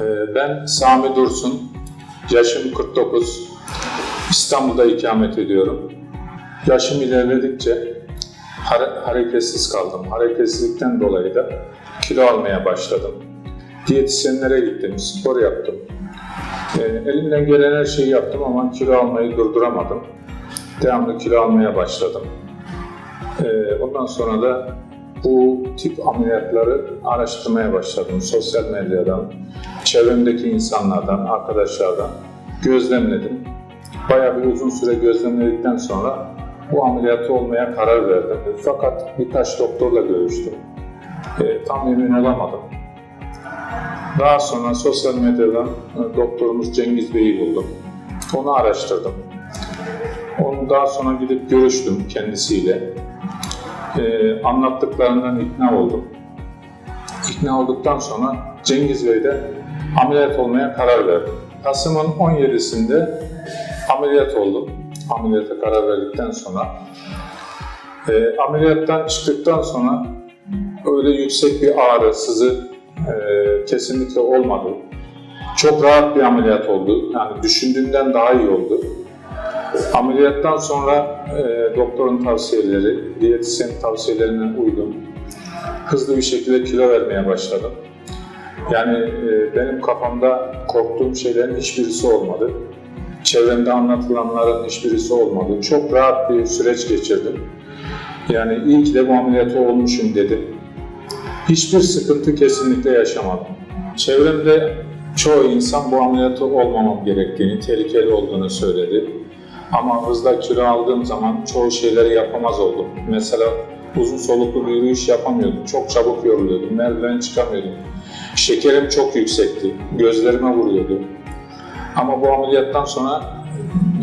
Ee, Ben Sami Dursun, yaşım 49, İstanbul'da ikamet ediyorum. Yaşım ilerledikçe hare- hareketsiz kaldım. Hareketsizlikten dolayı da kilo almaya başladım. Diyetisyenlere gittim, spor yaptım. Ee, Elimden gelen her şeyi yaptım ama kilo almayı durduramadım. Devamlı kilo almaya başladım. Ee, Ondan sonra da bu tip ameliyatları araştırmaya başladım. Sosyal medyadan, çevremdeki insanlardan, arkadaşlardan gözlemledim. Bayağı bir uzun süre gözlemledikten sonra bu ameliyatı olmaya karar verdim. Fakat birkaç doktorla görüştüm. Ee, tam emin olamadım. Daha sonra sosyal medyadan e, doktorumuz Cengiz Bey'i buldum. Onu araştırdım. Onu daha sonra gidip görüştüm kendisiyle. Ee, anlattıklarından ikna oldum. İkna olduktan sonra Cengiz Bey'de ameliyat olmaya karar verdim. Kasım'ın 17'sinde ameliyat oldum. Ameliyata karar verdikten sonra. Ee, ameliyattan çıktıktan sonra öyle yüksek bir ağrı, sızı e, kesinlikle olmadı. Çok rahat bir ameliyat oldu. Yani düşündüğümden daha iyi oldu. Ameliyattan sonra e, doktorun tavsiyeleri, diyetisyen tavsiyelerine uydum. Hızlı bir şekilde kilo vermeye başladım. Yani e, benim kafamda korktuğum şeylerin hiçbirisi olmadı. Çevremde anlatılanların hiçbirisi olmadı. Çok rahat bir süreç geçirdim. Yani iyi ki de bu ameliyatı olmuşum dedim. Hiçbir sıkıntı kesinlikle yaşamadım. Çevremde çoğu insan bu ameliyatı olmamam gerektiğini, tehlikeli olduğunu söyledi. Ama hızla kilo aldığım zaman çoğu şeyleri yapamaz oldum. Mesela uzun soluklu bir yürüyüş yapamıyordum. Çok çabuk yoruluyordum. Merdiven çıkamıyordum. Şekerim çok yüksekti. Gözlerime vuruyordu. Ama bu ameliyattan sonra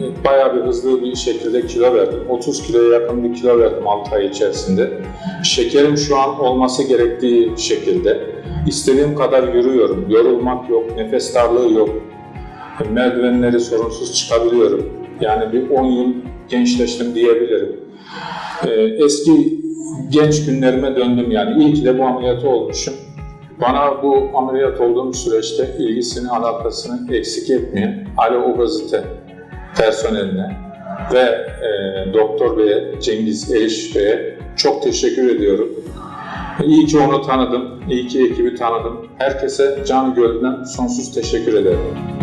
e, bayağı bir hızlı bir şekilde kilo verdim. 30 kiloya yakın bir kilo verdim 6 ay içerisinde. Şekerim şu an olması gerektiği şekilde. İstediğim kadar yürüyorum. Yorulmak yok, nefes darlığı yok. Merdivenleri sorunsuz çıkabiliyorum. Yani bir 10 yıl gençleştim diyebilirim. Ee, eski genç günlerime döndüm yani. İyi ki de bu ameliyatı olmuşum. Bana bu ameliyat olduğum süreçte ilgisini, alakasını eksik etmeyen Alo Obezite personeline ve e, Doktor Bey'e, Cengiz Eriş Bey'e çok teşekkür ediyorum. İyi ki onu tanıdım, iyi ki ekibi tanıdım. Herkese canı gönülden sonsuz teşekkür ederim.